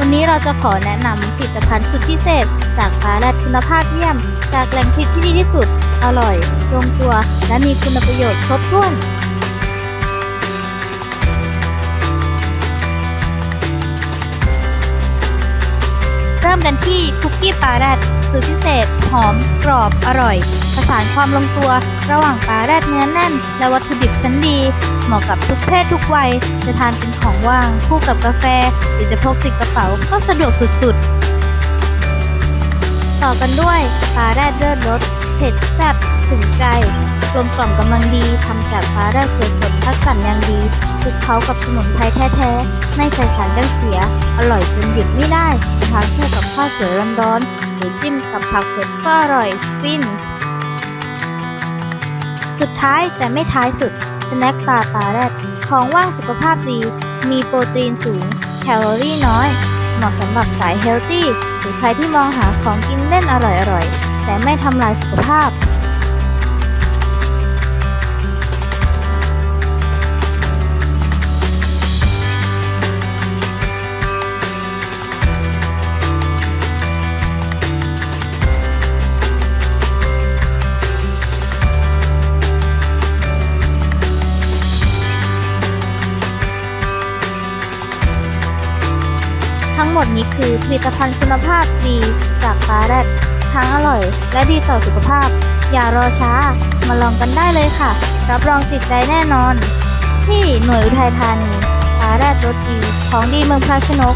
วันนี้เราจะขอแนะนำผลิตภัณฑ์สุดพิเศษ จากปลาแรดคุณภาพเยี่ยม จากแหล่งผลิตที่ดีที่สุด อร่อยลงตัว และมีคุณประโยชน์ครบถ้วน กันที่คุกกี้ปลาแรดสูตรพิเศษ หอม กรอบ อร่อยผสานความลงตัว ระหว่างปลาแรดเนื้อแน่น และวัตถุดิบชั้นดี เหมาะกับทุกเพศทุกวัย จะทานเป็นของว่าง คู่กับกาแฟ หรือจะพกติดกระเป๋าก็สะดวกสุดๆ ต่อกันด้วยปลาแรดเลือดรสเผ็ดแซ่บถึงใจกลมกล่อมกำลังดีทำจากปลาแรดสดๆคัดสรรอย่างดีคลุกเคล้ากับสมุนไพรแท้ๆ ไม่ใส่สารกันเสีย อร่อยจนหยุดไม่ได้านคู่กับข้าวสวยร้อนๆหรือจิ้มกับผักสดก็อร่อยฟิน สุดท้ายแต่ไม่ท้ายสุดสแน็คปลาปลาแรดของว่างสุขภาพดี มีโปรตีนสูง แคลอรี่น้อย เหมาะสำหรับสายเฮลตี้หรือใครที่มองหาของกินเล่นอร่อยๆ แต่ไม่ทำลายสุขภาพ ทั้งหมดนี้คือผลิตภัณฑ์คุณภาพดีจากฟ้าแรดทั้งอร่อย และดีต่อสุขภาพ อย่ารอช้า มาลองกันได้เลยค่ะ รับรองติดใจแน่นอน ที่หน่วยอุทัยธานีฟ้าแรดรสดีของดีเมืองพระชนก